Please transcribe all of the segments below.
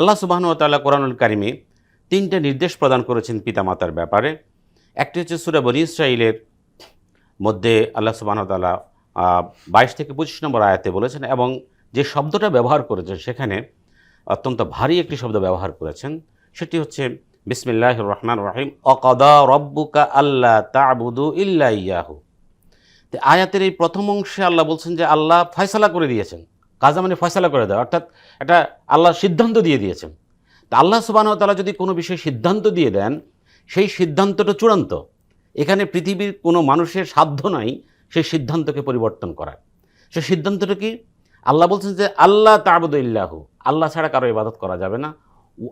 আল্লাহ সুবাহনতাল্লাহ কোরআনুল কারিমে তিনটে নির্দেশ প্রদান করেছেন পিতামাতার ব্যাপারে। একটি হচ্ছে সুরা বনি ইসরাইলের মধ্যে আল্লাহ সুবাহতাল্লাহ বাইশ থেকে পঁচিশ নম্বর আয়াতে বলেছেন এবং যে শব্দটা ব্যবহার করেছেন সেখানে অত্যন্ত ভারী একটি শব্দ ব্যবহার করেছেন। সেটি হচ্ছে বিসমিল্লাহ রহমান রহিম, অকদা রব্বুকা আল্লাহ তাবুদু ইল্লা ইয়াহু। আয়াতের এই প্রথম অংশে আল্লাহ বলছেন যে আল্লাহ ফয়সালা করে দিয়েছেন। কাজা মানে ফয়সালা করে দেওয়া অর্থাৎ একটা আল্লাহ সিদ্ধান্ত দিয়ে দিয়েছেন তা আল্লাহ সুবাহ তালা যদি কোনো বিষয়ে সিদ্ধান্ত দিয়ে দেন, সেই সিদ্ধান্তটা চূড়ান্ত। এখানে পৃথিবীর কোনো মানুষের সাধ্য নাই সেই সিদ্ধান্তকে পরিবর্তন করার। সে সিদ্ধান্তটা কি? আল্লাহ বলছেন যে আল্লাহ তাবুদ ইল্লাহু আল্লাহ ছাড়া কারও ইবাদত করা যাবে না।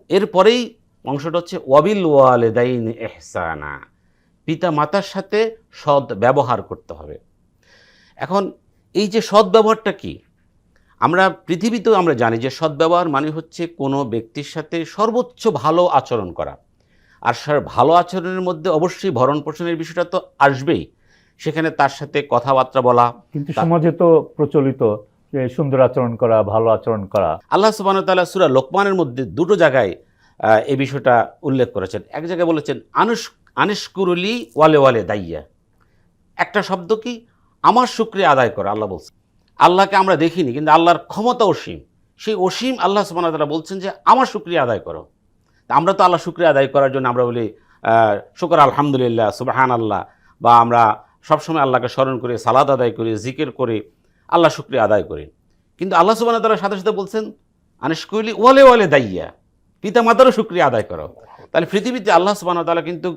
এরপরেই অংশটা হচ্ছে, ওয়াবিল ওয়ালেদাইন এহসানা পিতা মাতার সাথে সৎ ব্যবহার করতে হবে। এখন এই যে সৎ ব্যবহারটা কি? আমরা পৃথিবীতেও আমরা জানি যে সদ্ব্যবহার মানে হচ্ছে কোনো ব্যক্তির সাথে সর্বোচ্চ ভালো আচরণ করা। আর স্যার ভালো আচরণের মধ্যে অবশ্যই ভরণ পোষণের বিষয়টা তো আসবেই। সেখানে তার সাথে কথাবার্তা বলা কিন্তু সমাজে তো প্রচলিত যে সুন্দর আচরণ করা ভালো আচরণ করা। আল্লাহ সুবাহ তাল্লাহ সুরা লোকমানের মধ্যে দুটো জায়গায় এই বিষয়টা উল্লেখ করেছেন। এক জায়গায় বলেছেন আনুস আনিসকুরুলি ওয়ালে ওয়ালে দাইয়া। একটা শব্দ কি? আমার শুক্রিয়া আদায় করা আল্লাহ বলছেন। আল্লাহকে আমরা দেখিনি, কিন্তু আল্লাহর ক্ষমতা অসীম। সেই অসীম আল্লাহ সুবাহ তাল্লাহ বলছেন যে, আমার শুক্রিয়া আদায় করো। আমরা তো আল্লাহ শুক্রিয়া আদায় করার জন্য আমরা বলি শুকর আলহামদুলিল্লাহ সুবাহান আল্লাহ বা আমরা সবসময় আল্লাহকে স্মরণ করি সালাদ আদায় করি, জিকির করি, আল্লাহ শুক্রিয়া আদায় করি। কিন্তু আল্লাহ সুবাহ তাল্লাহ সাথে সাথে বলছেন আনিসকুলি ওয়ালে ওয়ালে দাইয়া পিতা মাতারও শুক্রিয়া আদায় করো। তাহলে পৃথিবীতে আল্লাহ সুবাহ তাআলা কিন্তু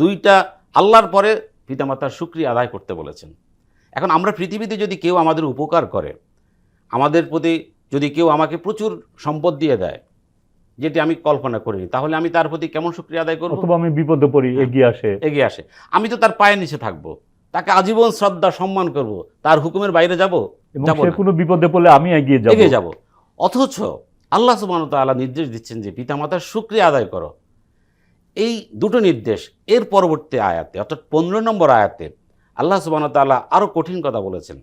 দুইটা আল্লাহর পরে পিতামাতার শুক্রিয়া আদায় করতে বলেছেন। এখন আমরা পৃথিবীতে যদি কেউ আমাদের উপকার করে আমাদের প্রতি যদি কেউ আমাকে প্রচুর সম্পদ দিয়ে দেয় যেটি আমি কল্পনা করিনি তাহলে আমি তার প্রতি কেমন শুক্রিয়া আদায় করব? অথবা আমি বিপদে পড়ি এগিয়ে আসে। এগিয়ে আসে। আমি তো তার পায়ের নিচে থাকব। তাকে আজীবন শ্রদ্ধা সম্মান করব। তার হুকুমের বাইরে যাব? সে কোনো বিপদে পড়লে আমি এগিয়ে যাব। এগিয়ে যাব। অথচ আল্লাহ সুবহান তাআলা নির্দেশ দিচ্ছেন যে পিতামাতার শুক্রিয়া আদায় করো। এই দুটো নির্দেশ এর পরবর্তী আয়াতে অর্থাৎ পনেরো নম্বর আয়াতে আল্লাহ সুবহান তাআলা আরও কঠিন কথা বলেছেন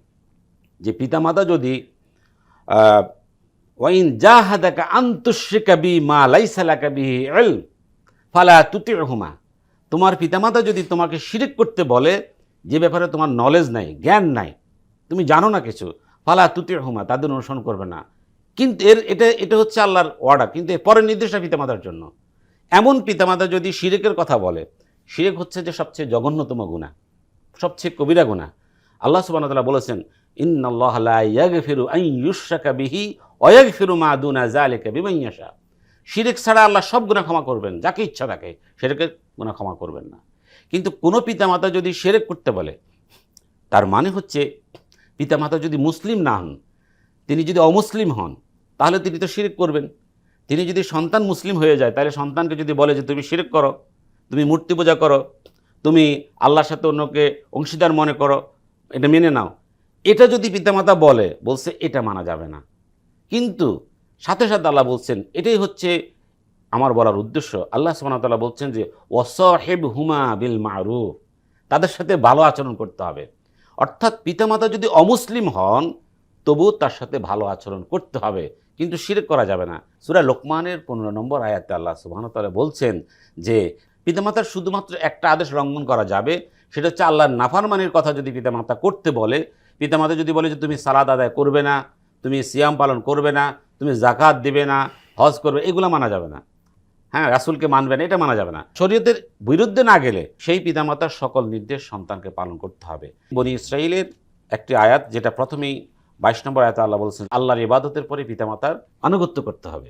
যে পিতামাতা যদি ওয়াইন জাহাদাকা আন্তুশিকা বি মা লাইসা লাকা বিহি ইলম, ফালা তুতিউহুমা। তোমার পিতামাতা যদি তোমাকে শিরিক করতে বলে, যে ব্যাপারে তোমার নলেজ নাই, জ্ঞান নাই, তুমি জানো না কিছু, ফালা তুতিউহুমা, তাদের অনুসরণ করবে না। কিন্তু এর, এটা এটা হচ্ছে আল্লাহর ওয়ার্ডার কিন্তু এর পরের নির্দেশটা পিতামাতার জন্য। এমন পিতামাতা যদি শিরেকের কথা বলে, শিরেক হচ্ছে যে সবচেয়ে জঘন্যতম গুণা সবচেয়ে কবিরা গুণা আল্লাহ তাআলা বলেছেন আন ইউশরাকা বিহি ওয়া ইয়াগফিরু মা দুনা যালিকা বিমান ইয়াশা। শিরিক ছাড়া আল্লাহ সব গুনাহ ক্ষমা করবেন, যাকে ইচ্ছা তাকে শিরকের গুনাহ ক্ষমা করবেন না। কিন্তু কোনো পিতামাতা যদি শিরক করতে বলে, তার মানে হচ্ছে পিতামাতা যদি মুসলিম না হন, তিনি যদি অমুসলিম হন, তাহলে তিনি তো শিরিক করবেন। তিনি যদি সন্তান মুসলিম হয়ে যায়, তাহলে সন্তানকে যদি বলে যে, তুমি শিরিক করো, তুমি মূর্তি পূজা করো তুমি আল্লাহর সাথে অন্যকে অংশীদার মনে করো, এটা মেনে নাও। এটা যদি পিতামাতা বলে, বলছে এটা মানা যাবে না। কিন্তু সাথে সাথে আল্লাহ বলছেন, এটাই হচ্ছে আমার বলার উদ্দেশ্য। আল্লাহ সুবহানাহু বলছেন যে ওয়াসাহেব হুমা বিল মারুফ তাদের সাথে ভালো আচরণ করতে হবে। অর্থাৎ পিতামাতা যদি অমুসলিম হন, তবুও তার সাথে ভালো আচরণ করতে হবে। কিন্তু শিরক করা যাবে না। সুরা লোকমানের পনেরো নম্বর আয়াতে আল্লাহ সুবহানাহু বলছেন যে পিতামাতার শুধুমাত্র একটা আদেশ লঙ্ঘন করা যাবে, সেটা হচ্ছে আল্লাহর নাফারমানির কথা যদি পিতামাতা করতে বলে, পিতামাতা যদি বলে যে তুমি সালাদ আদায় করবে না, তুমি সিয়াম পালন করবে না, তুমি জাকাত দিবে না, হজ করবে, এগুলো মানা যাবে না। হ্যাঁ রাসূলকে মানবে না, এটা মানা যাবে না। শরীয়তের বিরুদ্ধে না গেলে সেই পিতামাতার সকল নির্দেশ সন্তানকে পালন করতে হবে। বনি ইসরায়েলের একটি আয়াত, যেটা প্রথমেই বাইশ নম্বর আয়াতে আল্লাহ বলছেন, আল্লাহর ইবাদতের পরে পিতামাতার আনুগত্য করতে হবে।